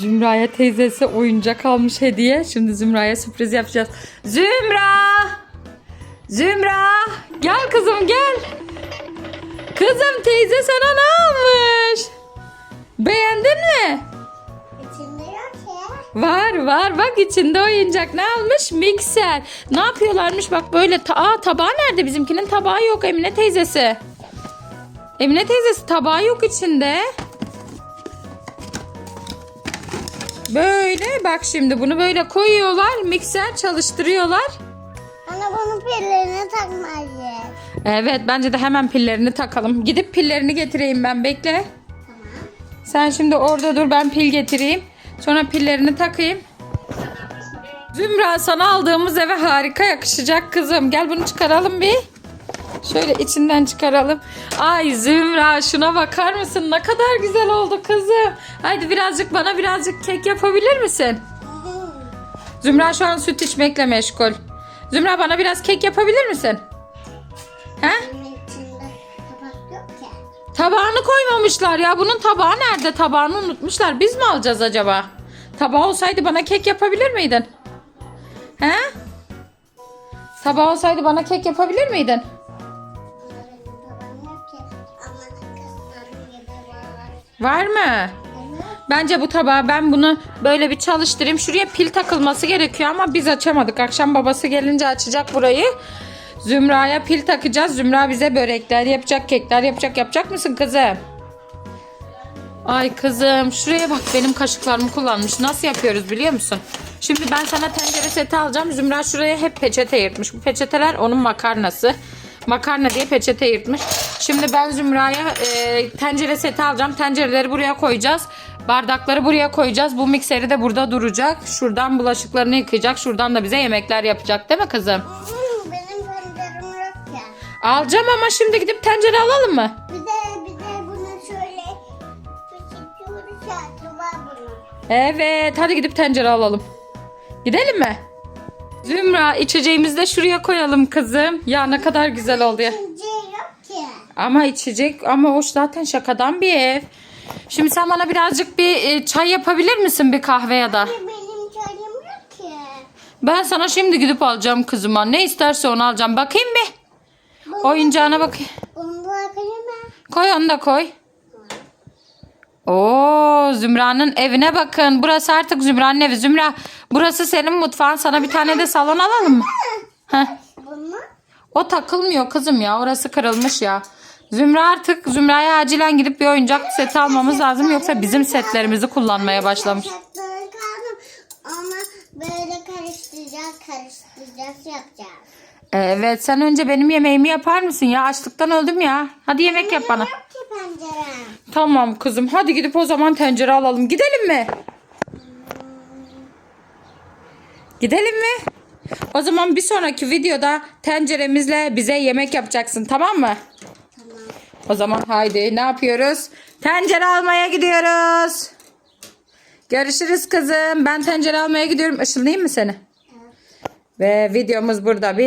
Zümra'ya teyzesi oyuncak almış hediye. Şimdi Zümra'ya sürpriz yapacağız. Zümra! Zümra! Gel kızım gel. Kızım teyze sana ne almış? Beğendin mi? İçinde yok ki. Var var bak içinde oyuncak ne almış? Mikser. Ne yapıyorlarmış bak böyle. Ta Aa, tabağı nerede? Bizimkinin tabağı yok Emine teyzesi. Emine teyzesi tabağı yok içinde. Böyle bak şimdi bunu böyle koyuyorlar. Mikser çalıştırıyorlar. Ana bunun pillerini takmayı. Evet bence de hemen pillerini takalım. Gidip pillerini getireyim ben bekle. Tamam. Sen şimdi orada dur ben pil getireyim. Sonra pillerini takayım. Zümra sana aldığımız eve harika yakışacak kızım. Gel bunu çıkaralım bir. Şöyle içinden çıkaralım. Ay Zümra şuna bakar mısın? Ne kadar güzel oldu kızım. Haydi birazcık bana birazcık kek yapabilir misin? Zümra şu an süt içmekle meşgul. Zümra bana biraz kek yapabilir misin? He? Tabağını koymamışlar ya. Bunun tabağı nerede? Tabağını unutmuşlar. Biz mi alacağız acaba? Tabağı olsaydı bana kek yapabilir miydin? He? Tabağı olsaydı bana kek yapabilir miydin? Var. Mı? Bence bu tabağı ben bunu böyle bir çalıştırayım. Şuraya pil takılması gerekiyor ama biz açamadık. Akşam babası gelince açacak burayı. Zümra'ya pil takacağız. Zümra bize börekler yapacak, kekler yapacak. Yapacak mısın kızım? Ay kızım şuraya bak benim kaşıklarımı kullanmış. Nasıl yapıyoruz biliyor musun? Şimdi ben sana tencere seti alacağım. Zümra şuraya hep peçete yırtmış. Bu peçeteler onun makarnası. Makarna diye peçete yırtmış. Şimdi ben Zümra'ya e, tencere seti alacağım. Tencereleri buraya koyacağız. Bardakları buraya koyacağız. Bu mikseri de burada duracak. Şuradan bulaşıklarını yıkayacak. Şuradan da bize yemekler yapacak değil mi kızım? Benim pencerem yok ki. Alacağım ama şimdi gidip tencere alalım mı? Bir de bir de bunu şöyle küçük şartı var bunun. Evet hadi gidip tencere alalım. Gidelim mi? Zümra içeceğimizi de şuraya koyalım kızım. Ya ne kadar güzel oldu ya. Ama içecek ama hoş zaten şakadan bir ev. Şimdi sen bana birazcık bir e, çay yapabilir misin bir kahve ya da? Benim çayım yok ki. Ben sana şimdi gidip alacağım kızıma. Ne isterse onu alacağım. Bakayım bir. Oyuncağına bak. Bunu bırakayım mı? Koy onu da koy. Oo Zümra'nın evine bakın. Burası artık Zümra'nın evi. Zümra burası senin mutfağın. Sana bir tane de salon alalım mı? Heh. Bunu O takılmıyor kızım ya. Orası kırılmış ya. Zümra artık Zümra'ya acilen gidip bir oyuncak seti almamız lazım. Yoksa bizim setlerimizi kullanmaya başlamış. Ama böyle karıştıracağız karıştıracağız yapacağız. Evet sen önce benim yemeğimi yapar mısın ya? Açlıktan öldüm ya. Hadi yemek yap bana. Yok ki pencerem. Tamam kızım. Hadi gidip o zaman tencere alalım. Gidelim mi? Gidelim mi? O zaman bir sonraki videoda tenceremizle bize yemek yapacaksın tamam mı? O zaman haydi ne yapıyoruz? Tencere almaya gidiyoruz. Görüşürüz kızım. Ben tencere almaya gidiyorum. Işınlayayım mı seni? Evet. Ve videomuz burada bit.